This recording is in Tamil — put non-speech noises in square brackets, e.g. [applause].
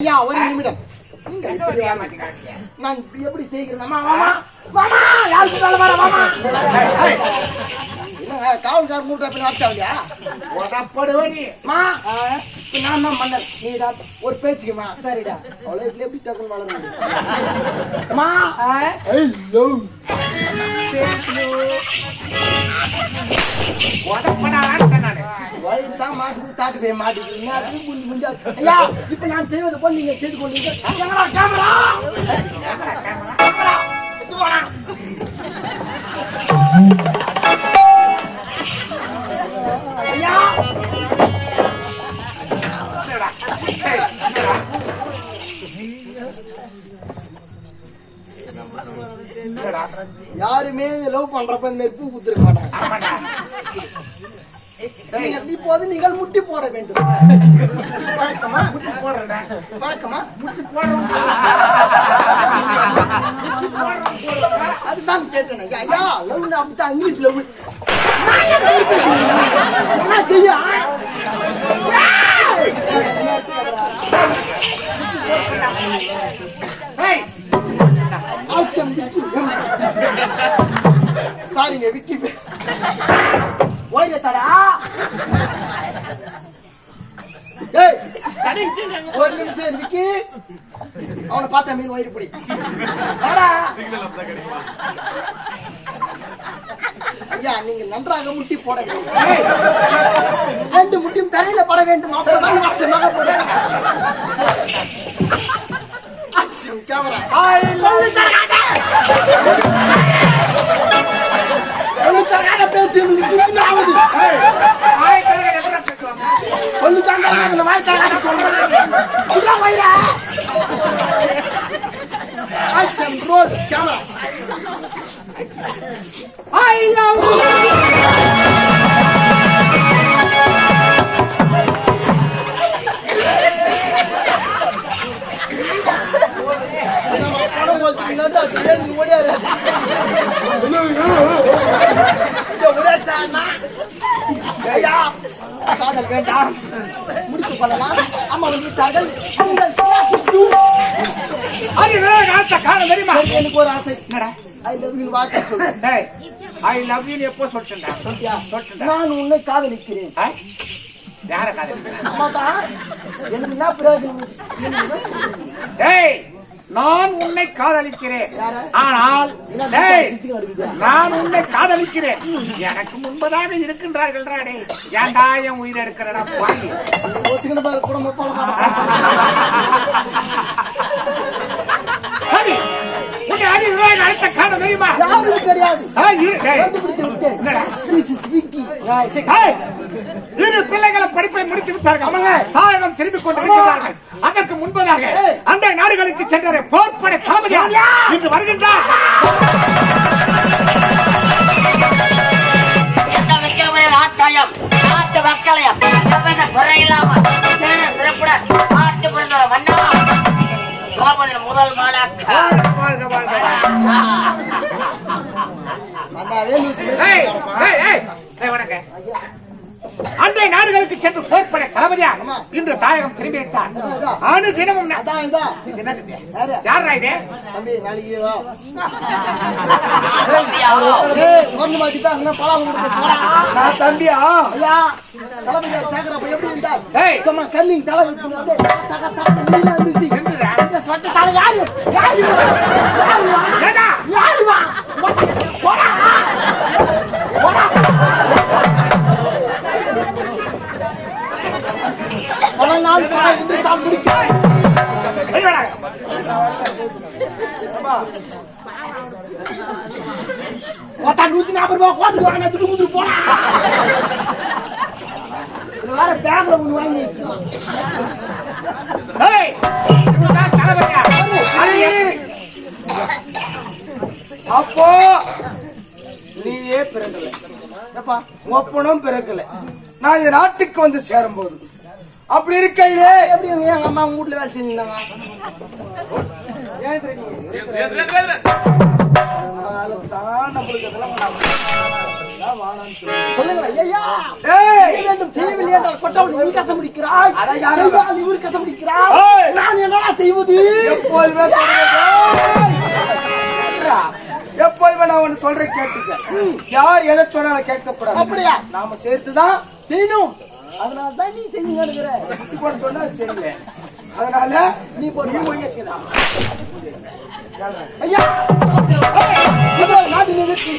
ஐயா ஒரு நிமிடம். நீங்கள் இப்படி. நான் இப்படி எப்படி செய்கிறேன்? அம்மா மாமா மாமா யாருக்கு மேல வர மாமா இல்லங்க காவல்கார மூட்டை பின்ன அடிச்சாவியா மா இப்ப நான் தான் மன்னர். நீதான் ஒரு பேச்சுக்குமா சரிடா. அவ்வளோ எப்படி டக்குன்னு வளர முடியும் மா இப்ப நான் செய்வது போல் நீங்க செய்து கொண்டீங்க யாருமே லவ் பண்றப்ப இந்த பூ குத்துருக்க மாட்டாங்க. இப்போது நீங்கள் முட்டி போட வேண்டும். வழக்கமா? முட்டி போடுறேன் வழக்கமா? முட்டி போடுறோம் அதுதான் கேட்டேன். ஐயா லவ் அப்படித்தான் இங்கிலீஷ் லவ் சாரிங்க விக்கி தடா ஒரு நிமிஷம் விக்கி அவனை பார்த்தா மீன் வயிறு பிடி ஐயா நீங்கள் நன்றாக முட்டி போட வேண்டும் இங்க ஓடியாச்சானா? ஐயா, காதல் வேண்டாம் முடித்துக் கொள்ளலாம் அம்மா வந்துவிட்டார்கள் உங்கள் காலம் தெரியுமா? எனக்கு ஒரு ஆசை. என்னடா? ஐ லவ் யூ வாக்க ஐ லவ் யூ எப்போ சொல்லிட்டேன்டா? சொல்லியா? சொல்லிட்டேன்டா? நான் உன்னை காதலிக்கிறேன்? யார காதலிக்கிறேன்? எனக்கு என்ன பிரயோஜனம்? டேய் நான் உன்னை காதலிக்கிறேன்? ஆனால்? நான் உன்னை காதலிக்கிறேன். எனக்கு முன்பதாக இருக்கின்றார்கள் ஏன்டா என் உயிரை எடுக்கிறடா பாய்? [laughs] இரு. பிள்ளைகளை படிப்பை முடித்து விட்டார்கள். ஆமாங்க. தாயகம் திரும்பிக் கொண்டிருக்கிறார்கள் அதற்கு முன்பதாக. அண்டை நாடுகளுக்கு சென்ற போர்ப்படை தளபதி? இன்று வருகின்றார். மக்களையும் குறையில்லாமல் சிறப்புடன் ஆட்சி புரிந்த முதல் மாலாக்க. வாழ்க, வாழ்க, வாழ்க, அண்டை நாடுகளுக்கு சென்று போர்ப்படை தளபதியா. இன்று தாயகம் திரும்பி விட்டார் தினமும்? யாரு? இது? தம்பியா? ஐயா தளபதியார் சேகரப்ப எப்படி இருந்தார்? ஏய். சும்மா கல்லிங் தலை வச்சு சொட்ட யாரு? நாள் பழம் என்று நூத்தி நாற்பது ரூபாய் கோட்டுக்கு வாங்கினா துட்டு குடுத்துட்டு போடா. வேற பேக்ல ஒண்ணு வாங்கி அப்போ நீயே பிறக்கல. ஒப்பனும் பிறக்கல. நான் இந்த நாட்டுக்கு வந்து சேரும்போது அப்படி இருக்கையிலே. எப்படி எங்க அம்மா உங்க வீட்டுல வேலை செஞ்சிருந்தாங்க? என்னடா செய்வது? எப்போதுமே நான் ஒண்ணு சொல்றேன் கேட்டுக்க. யார் எதை சொன்னாலும் கேட்கக்கூடாது அப்படியா? நாம சேர்த்துதான் செய்யணும். அதனால தான் நீ செஞ்சு இப்போ சொன்னா சரியில்லை அதனால நீ ஒய்ய செய்யலாம் ஐயா! நாட்டு நிறுத்தி